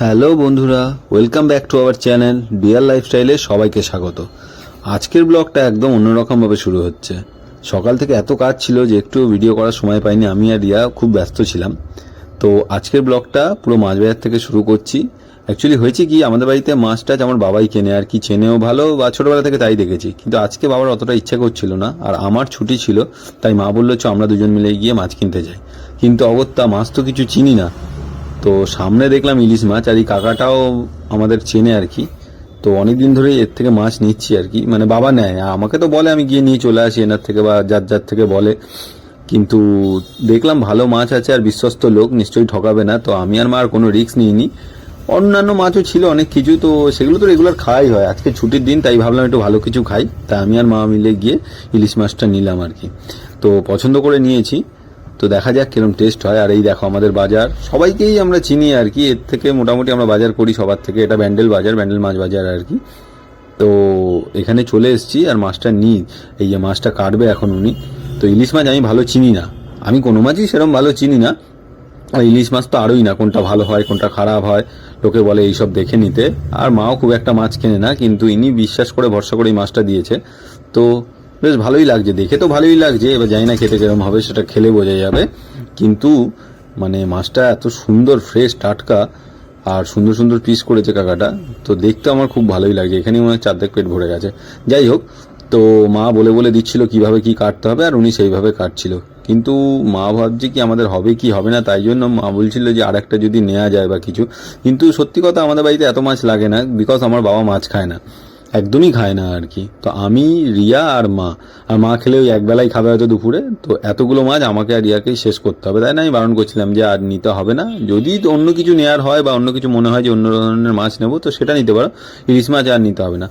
Hello বন্ধুরা welcome back to our channel dear লাইফস্টাইলে সবাইকে স্বাগত। আজকের ব্লগটা একদম অন্যরকমভাবে শুরু হচ্ছে। সকাল থেকে এত কাজ ছিল যে একটু ভিডিও করার সময় পাইনি, আমি আর রিয়া খুব ব্যস্ত ছিলাম। তো আজকের ব্লগটা পুরো মাছ বাজার থেকে শুরু করছি। অ্যাকচুয়ালি হয়েছে কি, আমাদের বাড়িতে মাছ টাছ আমার বাবাই কেনে, আর কি চেনেও ভালো, বা ছোটবেলা থেকে তাই দেখেছি। কিন্তু আজকে বাবার অতটা ইচ্ছা করছিল না, আর আমার ছুটি ছিল, তাই মা বলল, চ, আমরা দুজন মিলে গিয়ে মাছ কিনতে যাই। কিন্তু অগত্যা মাছ তো কিছু চিনি না। তো সামনে দেখলাম ইলিশ মাছ, আর এই কাকাটাও আমাদের চেনে আর কি। তো অনেক দিন ধরে এর থেকে মাছ নিচ্ছি আর কি। মানে বাবা নেয় আমাকে তো বলে আমি গিয়ে নিয়ে চলে আসি, এনার থেকে বা যার যার থেকে বলে। কিন্তু দেখলাম ভালো মাছ আছে আর বিশ্বস্ত লোক, নিশ্চয়ই ঠকাবে না। তো আমি আর মা আর কোনো রিস্ক নিইনি। অন্যান্য মাছও ছিল, অনেক কিছু। তো সেগুলো তো রেগুলার খাওয়াই হয়। আজকে ছুটির দিন, তাই ভাবলাম একটু ভালো কিছু খাই। তাই আমি আর মা মিলে গিয়ে ইলিশ মাছটা নিলাম আর কি। তো পছন্দ করে নিয়েছি। তো দেখা যাক কিরম টেস্ট হয়। আর এই দেখো আমাদের বাজার। সবাইকেই আমরা চিনি আর কি। এর থেকে মোটামুটি আমরা বাজার করি সবার থেকে। এটা ব্যান্ডেল বাজার, ব্যান্ডেল মাছ বাজার আর কি। তো এখানে চলে এসেছি আর মাছটা নিই। এই যে মাছটা কাটবে এখন উনি। তো ইলিশ মাছ আমি ভালো চিনি না। আমি কোনো মাছই সেরকম ভালো চিনি না। আর ইলিশ মাছ তো আরোই না, কোনটা ভালো হয়, কোনটা খারাপ হয়। লোকে বলে এইসব দেখে নিতে। আর মাও খুব একটা মাছ কেনে না, কিন্তু ইনি বিশ্বাস করে, ভরসা করে এই মাছটা দিয়েছে। তো বেশ ভালোই লাগছে, দেখে তো ভালোই লাগছে, এবার জানি না খেতে কিরম হবে, সেটা খেলে বোঝা যাবে। কিন্তু মানে মাছটা এত সুন্দর ফ্রেশ টাটকা, আর সুন্দর সুন্দর পিস করেছে কাকাটা, তো দেখতে আমার খুব ভালোই লাগছে, এখানেই মনে হয় চারদেক পেট ভরে গেছে। যাই হোক, তো মা বলে বলে দিচ্ছিল কীভাবে কি কাটতে হবে, আর উনি সেইভাবে কাটছিল। কিন্তু মা ভাবছে কি আমাদের হবে কি হবে না, তাই জন্য মা বলছিল যে আর একটা যদি নেওয়া যায় বা কিছু। কিন্তু সত্যি কথা আমাদের বাড়িতে এত মাছ লাগে না বিকজ আমার বাবা মাছ খায় না। একদমই খায় না আর কি। তো আমি, রিয়া আর মা। আর মা খেলে ওই একবেলাই খাবে হয়তো দুপুরে। তো এতগুলো মাছ আমাকে আর রিয়াকেই শেষ করতে হবে। তাই না? আমি বারণ করছিলাম যে আর নিতে হবে না। যদি অন্য কিছু নেওয়ার হয় বা অন্য কিছু মনে হয় যে অন্য ধরনের মাছ নেব, তো সেটা নিতে পারো। ইলিশ মাছ আর নিতে হবে না।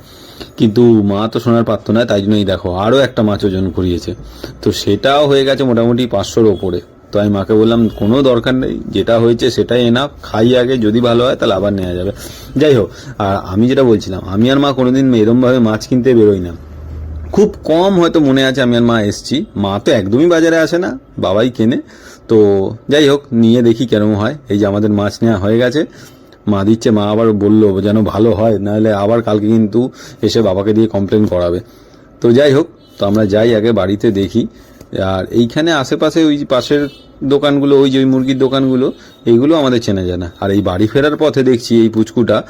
কিন্তু মা তো শোনার পারতো না তাই জন্যই দেখো, আরও একটা মাছ ওজন করিয়েছে তো সেটাও হয়ে গেছে মোটামুটি পাঁচশোর ওপরে। তো আমি মাকে বললাম, কোনো দরকার নেই, যেটা হয়েছে সেটাই এনা খাই আগে, যদি ভালো হয় তাহলে আবার নেওয়া যাবে। যাই হোক, আর আমি যেটা বলছিলাম, আমি আর মা কোনোদিন এরমভাবে মাছ কিনতে বেরোই না। খুব কম হয়তো মনে আছে আমি আর মা এসছি। মা তো একদমই বাজারে আসে না, বাবাই কেনে। তো যাই হোক, নিয়ে দেখি কেরম হয়। এই যে আমাদের মাছ নেওয়া হয়ে গেছে। মা দিচ্ছে, মা আবার বলল, যেন ভালো হয়, নাহলে আবার কালকে কিন্তু এসে বাবাকে দিয়ে কমপ্লেন করাবে। তো যাই হোক, তো আমরা যাই আগে বাড়িতে দেখি। আর এইখানে আশেপাশে ওই পাশের দোকানগুলো, ওই যে ওই মুরগির দোকানগুলো, এইগুলো আমাদের চেনা যায় না আর এই বাড়ি ফেরার পথে দেখছি এই পুচকুটা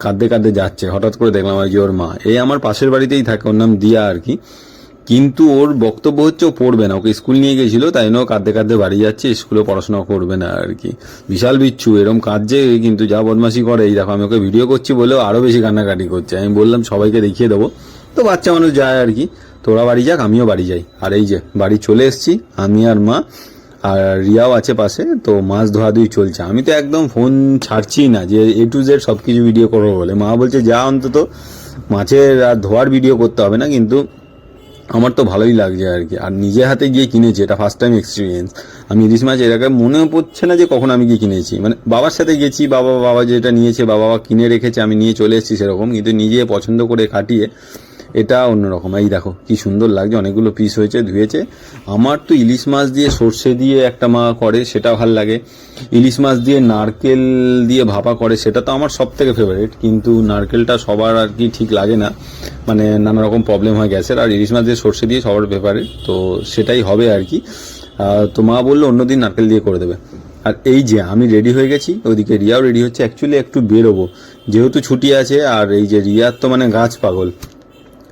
কাঁদতে কাঁদতে যাচ্ছে। হঠাৎ করে দেখলাম আর কি ওর মা। এই আমার পাশের বাড়িতেই থাকে, ওর নাম দিয়া আর কি। কিন্তু ওর বক্তব্য হচ্ছে ও পড়বে না। ওকে স্কুল নিয়ে গেছিল, তাই জন্য কাঁদতে কাঁদতে বাড়ি যাচ্ছে, স্কুলে পড়াশোনা করবে না আর কি। বিশাল বিচ্ছু, এরম কাঁদছে কিন্তু যা বদমাশি করে। এই দেখো, আমি ওকে ভিডিও করছি বলেও আরও বেশি কান্নাকাটি করছে। আমি বললাম, সবাইকে দেখিয়ে দেবো। তো বাচ্চা মানুষ যায় আর কি। তোরা বাড়ি যাক, আমিও বাড়ি যাই। আর এই যে, বাড়ি চলে এসেছি, আমি আর মা, আর রিয়াও আছে পাশে, তো মাছ ধোয়াধুয়ি চলছে। আমি তো একদম ফোন ছাড়ছি না যে এ টু জেড সব কিছু ভিডিও করব বলে। মা বলছে, যা অন্তত মাছের আর ধোয়ার ভিডিও করতে হবে না, কিন্তু আমার তো ভালোই লাগছে আর কি। আর নিজে হাতে গিয়ে কিনেছি, এটা ফার্স্ট টাইম এক্সপিরিয়েন্স আমি ইলিশ মাছ আগে মনেও পড়ছে না যে কখন আমি গিয়ে কিনেছি। মানে বাবার সাথে গেছি, বাবা বাবা যেটা নিয়েছে, বাবা বাবা কিনে রেখেছে, আমি নিয়ে চলে এসেছি সেরকম, কিন্তু নিজে পছন্দ করে কাটিয়ে এটা অন্যরকম এই দেখো, কি সুন্দর লাগছে, অনেকগুলো পিস হয়েছে, ধুয়েছে। আমার তো ইলিশ মাছ দিয়ে সর্ষে দিয়ে একটা মা করে, সেটা ভালো লাগে। ইলিশ মাছ দিয়ে নারকেল দিয়ে ভাপা করে, সেটা তো আমার সব থেকে ফেভারিট কিন্তু নারকেলটা সবার আর কি ঠিক লাগে না। মানে নানা রকম প্রবলেম হয় গ্যাসের, আর ইলিশ মাছ দিয়ে সর্ষে দিয়ে সবার ফেভারিট তো সেটাই হবে আর কি। তো মা বলল অন্যদিন নারকেল দিয়ে করে দেবে। আর এই যে, আমি রেডি হয়ে গেছি, ওদিকে রিয়াও রেডি হচ্ছে অ্যাকচুয়ালি একটু বেরোবো। যেহেতু ছুটি আছে, আর এই যে রিয়ার তো মানে গাছ পাগল।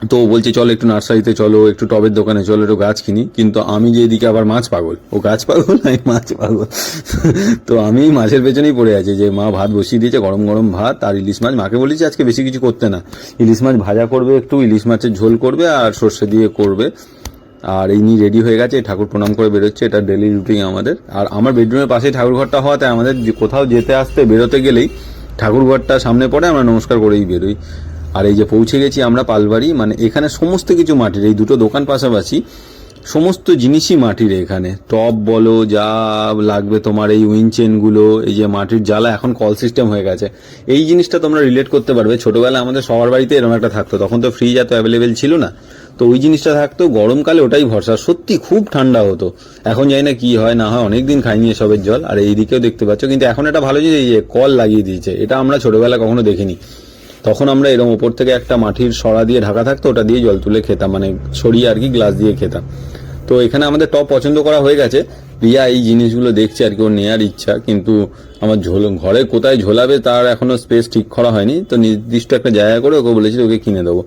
তো বলছে, চলো একটু নার্সারিতে চলো, একটু টবের দোকানে চলো, একটু গাছ কিনি। কিন্তু আমি যে এদিকে আবার মাছ পাগল, ও গাছ পাগল, আমি মাছ পাগল। তো আমি মাছের পেছনেই পড়ে আছি যে, মা, ভাত বসিয়ে দিয়েছে, গরম গরম ভাত আর ইলিশ মাছ। মাকে বলেছি, আজকে বেশি কিছু করতে না। ইলিশ মাছ ভাজা করবে একটু, ইলিশ মাছের ঝোল করবে আর সর্ষে দিয়ে করবে। আর এই নিয়ে রেডি হয়ে গেছে, ঠাকুর প্রণাম করে বেরোচ্ছে, এটা ডেলি রুটিন আমাদের। আর আমার বেডরুমের পাশে ঠাকুর ঘরটা হওয়াতে আমাদের কোথাও যেতে আসতে বেরোতে গেলেই ঠাকুর ঘরটা সামনে পড়ে, আমরা নমস্কার করেই বেরোই। আর এই যে পৌঁছে গেছি আমরা পালবাড়ি মানে এখানে সমস্ত কিছু মাটির, এই দুটো দোকান পাশাপাশি সমস্ত জিনিসই মাটির এখানে। টপ বলো, যা লাগবে তোমার এই উইনচেনগুলো এই যে মাটির জ্বালা এখন কল সিস্টেম হয়ে গেছে। এই জিনিসটা তোমরা রিলেট করতে পারবে। ছোটবেলায় আমাদের সবার বাড়িতে এরকম একটা থাকতো। তখন তো ফ্রিজ এত অ্যাভেলেবেল ছিল না। তো ওই জিনিসটা থাকতো, গরমকালে ওটাই ভরসা। সত্যি খুব ঠান্ডা হতো। এখন জানি না কি হয়, না হয়, অনেকদিন খাইনি এসবের জল। আর এইদিকেও দেখতে পাচ্ছ, কিন্তু এখন একটা ভালো জিনিস, এই যে কল লাগিয়ে দিয়েছে, এটা আমরা ছোটবেলা কখনো দেখিনি। তখন আমরা এরকম ওপর থেকে একটা মাটির সরা দিয়ে ঢাকা থাকতো, ওটা দিয়ে জল তুলে খেতাম মানে ছড়িয়ে আর কি গ্লাস দিয়ে খেতাম। তো এখানে আমাদের টপ পছন্দ করা হয়ে গেছে। রিয়া এই জিনিসগুলো দেখছে আর কি, ওর নেওয়ার ইচ্ছা, কিন্তু আমার ঝোল, ঘরে কোথায় ঝোলাবে তার এখনও স্পেস ঠিক করা হয়নি। তো নির্দিষ্ট একটা জায়গা করে ওকে বলেছি ওকে কিনে দেবো।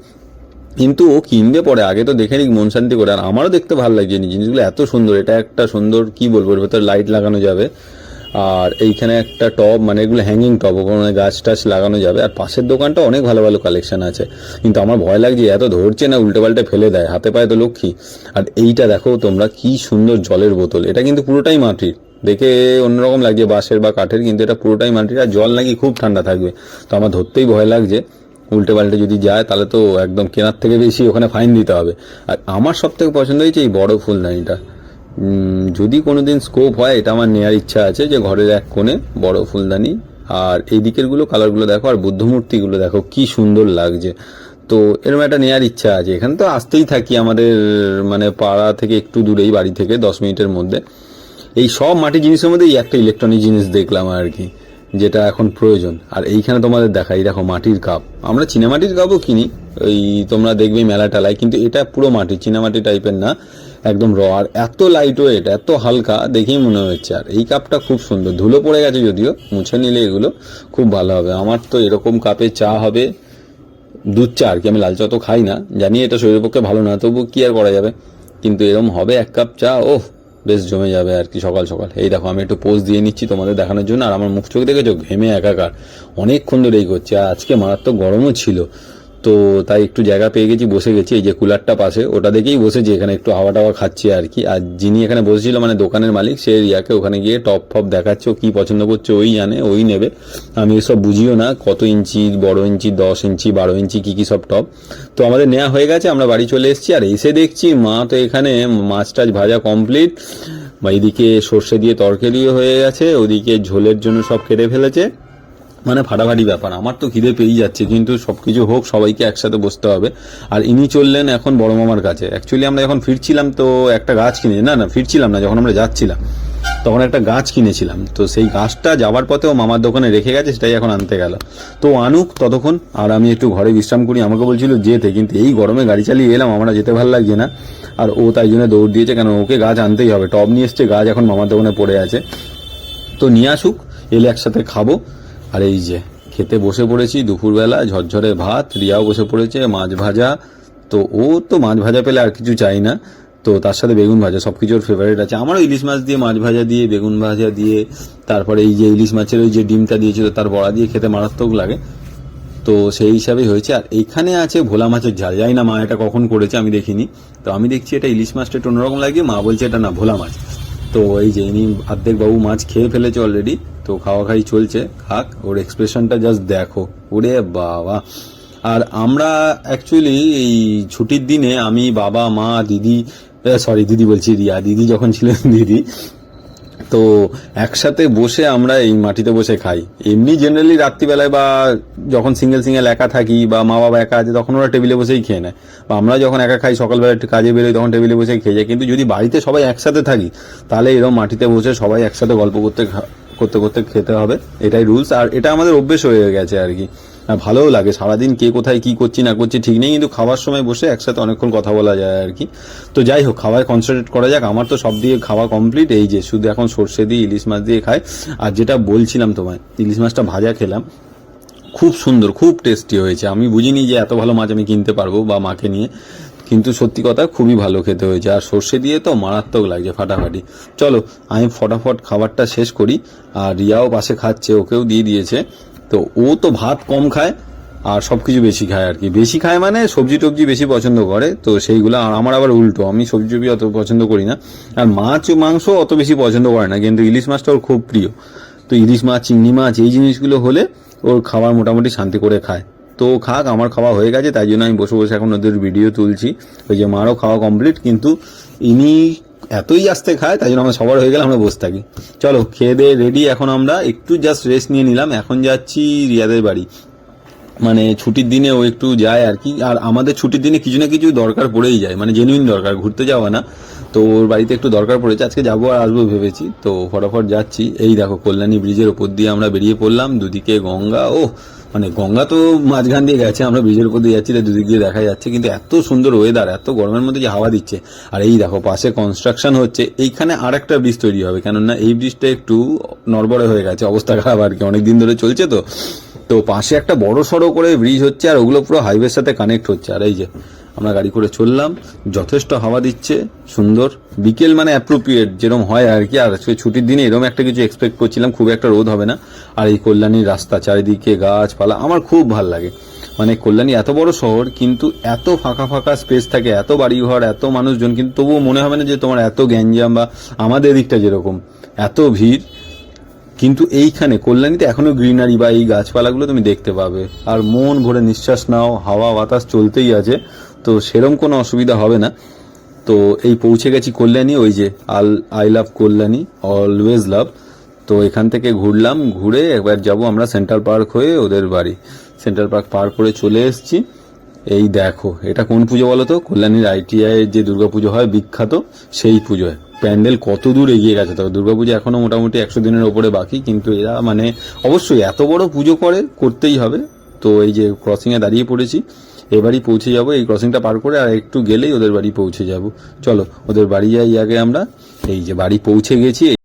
কিন্তু ও কিনবে পরে, আগে তো দেখে নিক মন শান্তি করে। আর আমারও দেখতে ভালো লাগছে জিনিসগুলো, এত সুন্দর, এটা একটা সুন্দর, কি বলব ভেতরে লাইট লাগানো যাবে। আর এইখানে একটা টব মানে এগুলো হ্যাঙ্গিং টব ওখানে গাছ টাছ লাগানো যাবে। আর পাশের দোকানটা অনেক ভালো ভালো কালেকশন আছে। কিন্তু আমার ভয় লাগছে এত ধরছে না উল্টে পাল্টে ফেলে দেয়, হাতে পায়ে তো লক্ষ্মী। আর এইটা দেখো তোমরা কি সুন্দর জলের বোতল। এটা কিন্তু পুরোটাই মাটির। দেখে অন্যরকম লাগছে, বাঁশের বা কাঠের, কিন্তু এটা পুরোটাই মাটির। আর জল নাকি খুব ঠান্ডা থাকবে। তো আমার ধরতেই ভয় লাগছে। উল্টে পাল্টে যদি যায়, তাহলে তো একদম কেনার থেকে বেশি ওখানে ফাইন দিতে হবে। আর আমার সব থেকে পছন্দ হয়েছে এই বড় ফুলদানিটা। যদি কোনোদিন স্কোপ হয়, এটা আমার নেওয়ার ইচ্ছা আছে যে ঘরের এক কোণে বড় ফুলদানি, আর এই দিকেরগুলো কালারগুলো দেখো, আর বুদ্ধমূর্তিগুলো দেখো, কি সুন্দর লাগছে। তো এরকম একটা নেওয়ার ইচ্ছা আছে। এখানে তো আসতেই থাকি আমাদের মানে পাড়া থেকে একটু দূরেই, বাড়ি থেকে দশ মিনিটের মধ্যে। এই সব মাটির জিনিসের মধ্যে এই একটা ইলেকট্রনিক জিনিস দেখলাম আর কি, যেটা এখন প্রয়োজন। আর এইখানে তোমাদের দেখাই, দেখো মাটির কাপ। আমরা চীনামাটির কাপও কিনি ওই তোমরা দেখবে মেলা টেলায় কিন্তু এটা পুরো মাটি, চীনামাটি টাইপের না। একদম র আর এত লাইট ওয়েট এত হালকা, দেখেই মনে হচ্ছে। আর এই কাপটা খুব সুন্দর। ধুলো পড়ে গেছে যদিও, মুছে নিলে এগুলো খুব ভালো হবে। আমার তো এরকম কাপে চা হবে দুধ চা, আর কি। আমি লাল চা তো খাই না। জানি এটা শরীরের পক্ষে ভালো না, তবু কি আর করা যাবে? কিন্তু এরকম হবে এক কাপ চা, ওহ, বেশ জমে যাবে আর কি সকাল সকাল। এই দেখো, আমি একটু পোজ দিয়ে নিচ্ছি তোমাদের দেখানোর জন্য। আর আমার মুখ চোখ দেখেছ? ঘেমে একাকার। অনেকক্ষণ ধরে এই করছে। আর আজকে মারাত্মক গরমও ছিল। তো তাই একটু জায়গা পেয়ে গেছি, বসে গেছি। এই যে কুলারটা পাশে, ওটা দেখেই বসেছি, এখানে একটু হাওয়া টাওয়া খাচ্ছি আর কি। আর যিনি এখানে বসেছিল মানে দোকানের মালিক, সে রিয়াকে ওখানে গিয়ে টপ ফপ দেখাচ্ছে কি পছন্দ করছে, ওই জানে, ওই নেবে। আমি এসব বুঝিও না, কত ইঞ্চি, বড় ইঞ্চি, দশ ইঞ্চি, বারো ইঞ্চি, কি কি সব টপ। তো আমাদের নেওয়া হয়ে গেছে, আমরা বাড়ি চলে এসেছি, আর এসে দেখছি, মা তো এখানে মাছ টাছ ভাজা কমপ্লিট বা এদিকে সর্ষে দিয়ে তরকারিও হয়ে গেছে, ওদিকে ঝোলের জন্য সব কেটে ফেলেছে। মানে ফাটাফাটি ব্যাপার। আমার তো খিদে পেয়েই যাচ্ছে, কিন্তু সব কিছু হোক, সবাইকে একসাথে বসতে হবে। আর ইনি চললেন এখন বড় মামার কাছে। অ্যাকচুয়ালি আমরা যখন ফিরছিলাম তো একটা গাছ কিনে, না না, ফিরছিলাম না, যখন আমরা যাচ্ছিলাম, তখন একটা গাছ কিনেছিলাম। তো সেই গাছটা যাওয়ার পথে ও মামার দোকানে রেখে গেছে, সেটাই এখন আনতে গেল। তো আনুক ততক্ষণ, আর আমি একটু ঘরে বিশ্রাম করি। আমাকে বলছিল যেতে, কিন্তু এই গরমে গাড়ি চালিয়ে এলাম, আমরা যেতে ভালো লাগছে না। আর ও তাই জন্য দৌড় দিয়েছে, কেন ওকে গাছ আনতেই হবে। টব নিয়ে এসছে, গাছ এখন মামার দোকানে পড়ে আছে। তো নিয়ে আসুক, এলে একসাথে খাব। আর এই যে, খেতে বসে পড়েছি দুপুরবেলা, ঝরঝরে ভাত, রিয়াও বসে পড়েছে, মাছ ভাজা। তো ও তো মাছ ভাজা পেলে আর কিছু চাই না। তো তার সাথে বেগুন ভাজা সব কিছুর ফেভারিট আছে। আমারও ইলিশ মাছ দিয়ে মাছ ভাজা দিয়ে, বেগুন ভাজা দিয়ে, তারপরে এই যে ইলিশ মাছের ওই যে ডিমটা দিয়েছিল, তার বড়া দিয়ে খেতে মারাত্মক লাগে। তো সেই হিসাবেই হয়েছে। আর এইখানে আছে ভোলা মাছের ঝাল। জানি না মা এটা কখন করেছে, আমি দেখিনি। তো আমি দেখছি এটা ইলিশ মাছটা একটু অন্যরকম লাগে। মা বলছে এটা না, ভোলা মাছ। তো এই যে ইনি অর্ধেক বাবু মাছ খেয়ে ফেলেছে অলরেডি তো খাওয়া খাই চলছে, খাক, ওর এক্সপ্রেশনটা জাস্ট দেখো। ওরে বাবা। আর আমরা অ্যাকচুয়ালি এই ছুটির দিনে আমি বাবা, মা, দিদি সরি দিদি বলছি, রিয়া। দিদি যখন ছিলেন, দিদি তো একসাথে বসে আমরা এই মাটিতে বসে খাই। এমনি জেনারেলি রাত্রিবেলায় বা যখন সিঙ্গেল সিঙ্গেল একা থাকি বা মা বাবা একা আছে, তখন ওরা টেবিলে বসেই খেয়ে নেয়। বা আমরা যখন একা খাই, সকালবেলা একটু কাজে বেরোই, তখন টেবিলে বসে খেয়ে যাই কিন্তু যদি বাড়িতে সবাই একসাথে থাকি, তাহলে এরকম মাটিতে বসে সবাই একসাথে গল্প করতে করতে করতে খেতে হবে। এটাই রুলস আর এটা আমাদের অভ্যেস হয়ে গেছে আর কি। ভালোও লাগে। সারাদিন কে কোথায় কি করছি না করছি ঠিক নেই, কিন্তু খাওয়ার সময় বসে একসাথে অনেকক্ষণ কথা বলা যায় আর কি। তো যাই হোক খাওয়ায় কনসেন্ট্রেট করা যাক। আমার তো সব দিয়ে খাওয়া কমপ্লিট এই যে, শুধু এখন সর্ষে দিয়ে ইলিশ মাছ দিয়ে খাই। আর যেটা বলছিলাম তোমায়, ইলিশ মাছটা ভাজা খেলাম। খুব সুন্দর, খুব টেস্টি হয়েছে। আমি বুঝিনি যে এত ভালো মাছ আমি কিনতে পারব বা মাকে নিয়ে। কিন্তু সত্যি কথা, খুবই ভালো খেতে হয়েছে। আর সর্ষে দিয়ে তো মারাত্মক লাগছে ফাটাফাটি। চলো, আমি ফটাফট খাবারটা শেষ করি। আর রিয়াও পাশে খাচ্ছে, ওকেও দিয়ে দিয়েছে। তো ও তো ভাত কম খায়, আর সব কিছু বেশি খায় আর কি। বেশি খায় মানে সবজি টবজি বেশি পছন্দ করে, তো সেইগুলো আর আমার আবার উল্টো। আমি সবজি টবজি অত পছন্দ করি না। আর মাছ, মাংস অত বেশি পছন্দ করে না, কিন্তু ইলিশ মাছটা ওর খুব প্রিয়। তো ইলিশ মাছ, চিংড়ি মাছ, এই জিনিসগুলো হলে ওর খাবার মোটামুটি শান্তি করে খায়। তো খাক, আমার খাওয়া হয়ে গেছে, তাই জন্য আমি বসে বসে এখন ওদের ভিডিও তুলছি। ওই যে মারও খাওয়া কমপ্লিট কিন্তু ইনি এতই আস্তে খায়, তাই জন্য আমরা সবার হয়ে গেলে আমরা বসে থাকি। চলো, খেয়ে দিয়ে রেডি এখন আমরা একটু জাস্ট রেস্ট নিয়ে নিলাম। এখন যাচ্ছি রিয়াদের বাড়ি। মানে ছুটির দিনে ও একটু যায় আর কি। আর আমাদের ছুটির দিনে কিছু না কিছু দরকার পড়েই যায়। মানে জেনুইন দরকার, ঘুরতে যাওয়া না। তো ওর বাড়িতে একটু দরকার পড়েছে। আজকে যাব আর আসব ভেবেছি। তো ফটাফট যাচ্ছি। এই দেখো, কল্যাণী ব্রিজের ওপর দিয়ে আমরা বেরিয়ে পড়লাম। দুদিকে গঙ্গা। ও মানে গঙ্গা তো মাঝখান দিয়ে গেছে, আমরা ব্রিজের উপর দিয়ে যাচ্ছি দুদিক দিয়ে দেখা যাচ্ছে, কিন্তু এত সুন্দর ওয়েদার এত গরমের মধ্যে যে হাওয়া দিচ্ছে। আর এই দেখো, পাশে কনস্ট্রাকশন হচ্ছে, এইখানে আর একটা ব্রিজ তৈরি হবে, কেননা এই ব্রিজটা একটু নড়বড়ে হয়ে গেছে, অবস্থা খারাপ আর কি, অনেকদিন ধরে চলছে তো। তো পাশে একটা বড় সড়ো করে ব্রিজ হচ্ছে, আর ওগুলো পুরো হাইওয়ের সাথে কানেক্ট হচ্ছে, আর এই যে আমরা গাড়ি করে চললাম, যথেষ্ট হাওয়া দিচ্ছে, সুন্দর। বিকেল মানে অ্যাপ্রোপ্রিয়েট যেরকম হয় আর কি, আর আজকে ছুটির দিনে এরকম একটা কিছু এক্সপেক্ট করছিলাম, খুব একটা রোদ হবে না। আর এই কল্যাণীর রাস্তা, চারিদিকে গাছপালা, আমার খুব ভালো লাগে। মানে কল্যাণী এত বড় শহর, কিন্তু এত ফাঁকা ফাঁকা স্পেস থাকে, এত বাড়িঘর, এত মানুষজন, কিন্তু তবুও মনে হবে না যে তোমার এত গ্যাঞ্জাম বা আমাদের দিকটা যেরকম। এত ভিড়, কিন্তু এইখানে কল্যাণীতে এখনও গ্রিনারি বা এই গাছপালাগুলো তুমি দেখতে পাবে। আর মন ভরে নিঃশ্বাস নাও, হাওয়া বাতাস চলতেই আছে। তো সেরম কোনো অসুবিধা হবে না। তো এই পৌঁছে গেছি কল্যাণী, ওই যে আল, I love Kalyani always love তো এখান থেকে ঘুরলাম, ঘুরে একবার যাব আমরা সেন্ট্রাল পার্ক হয়ে ওদের বাড়ি। সেন্ট্রাল পার্ক পার করে চলে এসেছি। এই দেখো, এটা কোন পুজো বলো তো? কল্যাণীর আইটিআই যে দুর্গাপুজো হয়, বিখ্যাত সেই পুজোয় প্যান্ডেল কত দূর এগিয়ে গেছে তবে দুর্গাপুজো এখনও মোটামুটি একশো দিনের ওপরে বাকি, কিন্তু এরা মানে অবশ্যই এত বড় পুজো করে, করতেই হবে। তো এই যে ক্রসিংয়ে দাঁড়িয়ে পড়েছি। এবারই পৌঁছে যাব, এই ক্রসিংটা পার করে আর একটু গেলেই ওদের বাড়ি পৌঁছে যাব। চলো, ওদের বাড়ি যাই আগে আমরা। এই যে বাড়ি পৌঁছে গেছি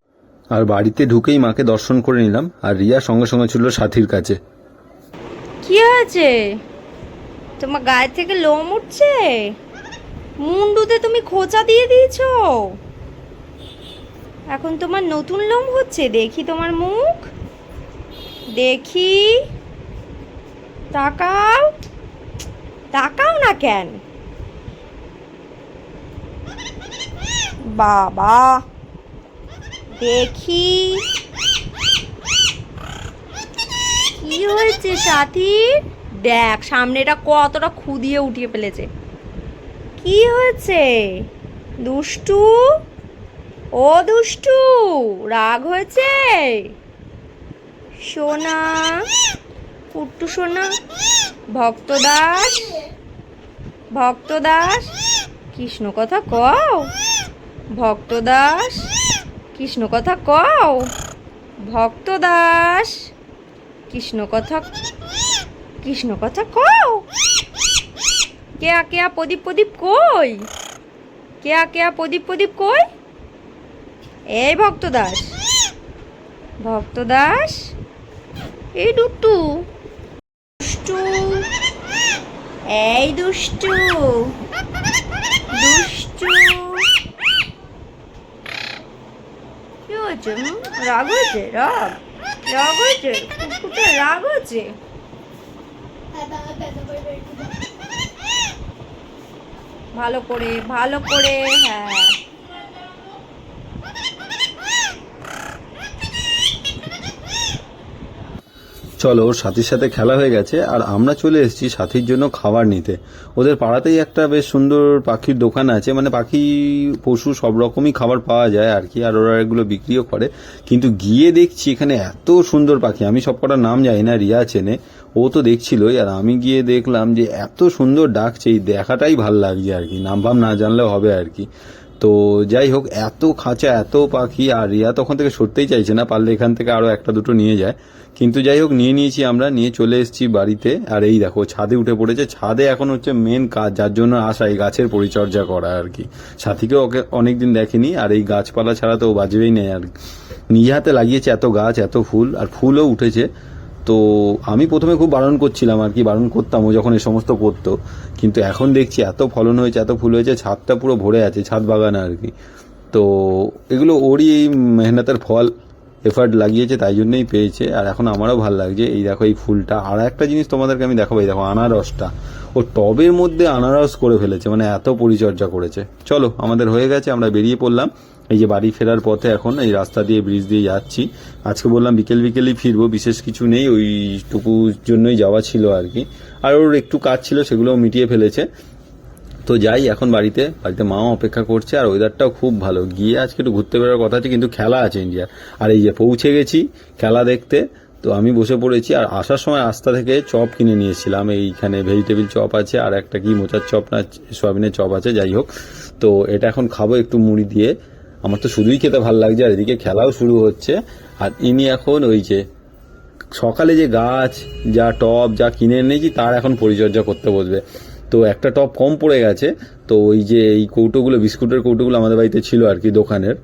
আর বাড়িতে ঢুকেই মাকে দর্শন করে নিলাম। আর রিয়া সঙ্গে সঙ্গে ছিল সাথীর কাছে। কি হয়েছে? তোমার গায়ে থেকে লোম উঠছে? মুন্ডুতে তুমি খোঁচা দিয়ে দিয়েছ? এখন তোমার নতুন লোম হচ্ছে? দেখি তোমার মুখ। দেখি। তাকাও। তাকাও না কেন? বাবা, দেখি। কি হয়েছে সাথী? দেখ, সামনেটা কতটা খুদিয়ে উঠিয়ে ফেলেছে। কি হয়েছে? দুষ্টু? ও দুষ্টু, রাগ হয়েছে? সোনা, পুট্টু সোনা? ভক্তদাস? ভক্তদাস? কৃষ্ণ কথা কও। ভক্তদাস? কৃষ্ণ কথা কও। ভক্তদাস? কৃষ্ণ কথা কৃষ্ণ কথা কও। কেয়া কেয়া প্রদীপ প্রদীপ কই? কেয়া কেয়া প্রদীপ প্রদীপ কই? এই ভক্তদাস। ভক্তদাস? এই দুষ্টু দুষ্টু। এই দুষ্টু। দুষ্টু। কি হয়েছে রাগ হয়েছে? রাগ। রাগ হয়েছে? কুকুরটা রাগ হয়েছে? ভালো করে ভালো করে হ্যাঁ। চলো ওর সাথীর সাথে খেলা হয়ে গেছে, আর আমরা চলে এসেছি সাথীর জন্য খাবার নিতে। ওদের পাড়াতেই একটা বেশ সুন্দর পাখির দোকান আছে মানে পাখি, পশু সব রকমই খাবার পাওয়া যায় আর কি, আর ওরা এগুলো বিক্রিও করে। কিন্তু গিয়ে দেখছি এখানে এত সুন্দর পাখি, আমি সব কটার নাম জানি না, রিয়া চেনে, ও তো দেখছিলই, আর আমি গিয়ে দেখলাম যে এত সুন্দর ডাকছে, এই দেখাটাই ভালো লাগছে আর কি নাম ভাম না জানলেও হবে আর কি। তো যাই হোক, এত খাঁচা, এত পাখি, আর রিয়া তখন থেকে সরতেই চাইছে না, পারলে এখান থেকে আরও একটা, দুটো নিয়ে যায়। কিন্তু যাই হোক, নিয়ে নিয়েছি আমরা, নিয়ে চলে এসেছি বাড়িতে। আর এই দেখো, ছাদে উঠে পড়েছে। ছাদে এখন হচ্ছে মেন কাজ, যার জন্য আসা এই গাছের পরিচর্যা করা আর কি। সাথীকে ওকে অনেকদিন দেখেনি, আর এই গাছপালা ছাড়া তো বাজবেই নেই আর নিজে হাতে লাগিয়েছে এত গাছ, এত ফুল, আর ফুলও উঠেছে। তো আমি প্রথমে খুব বারণ করছিলাম আর কি, বারণ করতাম ও যখন এই সমস্ত করতো। কিন্তু এখন দেখছি এত ফলন হয়েছে, এত ফুল হয়েছে, ছাদটা পুরো ভরে আছে, ছাদ বাগান আর কি। তো এগুলো ওরই এই মেহনতের ফল এফার্ট লাগিয়েছে, তাই জন্যই পেয়েছে। আর এখন আমারও ভালো লাগছে, এই দেখো এই ফুলটা। আর একটা জিনিস তোমাদেরকে আমি দেখাবো, এই দেখো আনারসটা। ও টবের মধ্যে আনারস করে ফেলেছে মানে এত পরিচর্যা করেছে। চলো, আমাদের হয়ে গেছে, আমরা বেরিয়ে পড়লাম। এই যে বাড়ি ফেরার পথে এখন এই রাস্তা দিয়ে ব্রিজ দিয়ে যাচ্ছি। আজকে বললাম বিকেল বিকেলই ফিরবো, বিশেষ কিছু নেই, ওইটুকুর জন্যই যাওয়া ছিল আর কি আর ওর একটু কাজ ছিল, সেগুলোও মিটিয়ে ফেলেছে। তো যাই, এখন বাড়িতে বাড়িতে মাও অপেক্ষা করছে, আর ওয়েদারটাও খুব ভালো। গিয়ে আজকে একটু ঘুরতে বেরোর কথা আছে, কিন্তু খেলা আছে ইন্ডিয়ার আর এই যে পৌঁছে গেছি খেলা দেখতে, তো আমি বসে পড়েছি, আর আসার সময় রাস্তা থেকে চপ কিনে নিয়েছিলাম এইখানে ভেজিটেবিল চপ আছে, আর একটা কি মোচার চপ না, সয়াবিনের চপ আছে, যাই হোক। তো এটা এখন খাব একটু মুড়ি দিয়ে। আমার তো শুধুই খেতে ভালো লাগছে, আর এদিকে খেলাও শুরু হচ্ছে। আর ইনি এখন ওই যে, সকালে যে গাছ, যা টপ যা কিনে এনেছি, তার এখন পরিচর্যা করতে বসবে। তো একটা টপ কম পড়ে গেছে, তো ওই যে এই কৌটোগুলো, বিস্কুটের কৌটোগুলো আমাদের বাড়িতে ছিল আর কি দোকানের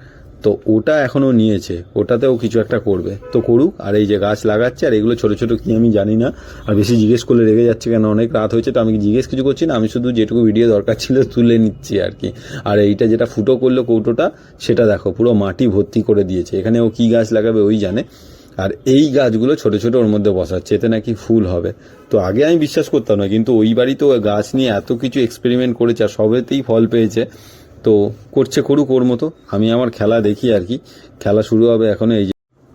তো ওটা এখনও নিয়েছে, ওটাতেও কিছু একটা করবে। তো করুক, আর এই যে গাছ লাগাচ্ছে, আর এগুলো ছোট ছোট কি আমি জানি না, আর বেশি জিজ্ঞেস করলে রেগে যাচ্ছে কেন? অনেক রাত হয়েছে, তো আমি জিজ্ঞেস কিছু করছি না? আমি শুধু যেটুকু ভিডিও দরকার ছিল তুলে নিচ্ছি আর কি। আর এইটা যেটা ফুটো করল কৌটোটা, সেটা দেখো, পুরো মাটি ভর্তি করে দিয়েছে। এখানে ও কি গাছ লাগাবে ওই জানে। আর এই গাছগুলো ছোট ছোট ওর মধ্যে বসাচ্ছে, এতে নাকি ফুল হবে। তো আগে আমি বিশ্বাস করতাম না, কিন্তু ওই বাড়িতে গাছ নিয়ে এত কিছু এক্সপেরিমেন্ট করেছে, আর সবেতেই ফল পেয়েছে। তো করছে করুক ওর মতো। আমি আমার খেলা দেখি আর কি। খেলা শুরু হবে এখন এই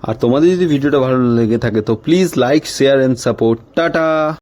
আর তোমাদের যদি ভিডিওটা ভালো লেগে থাকে, তো please like share and support tata!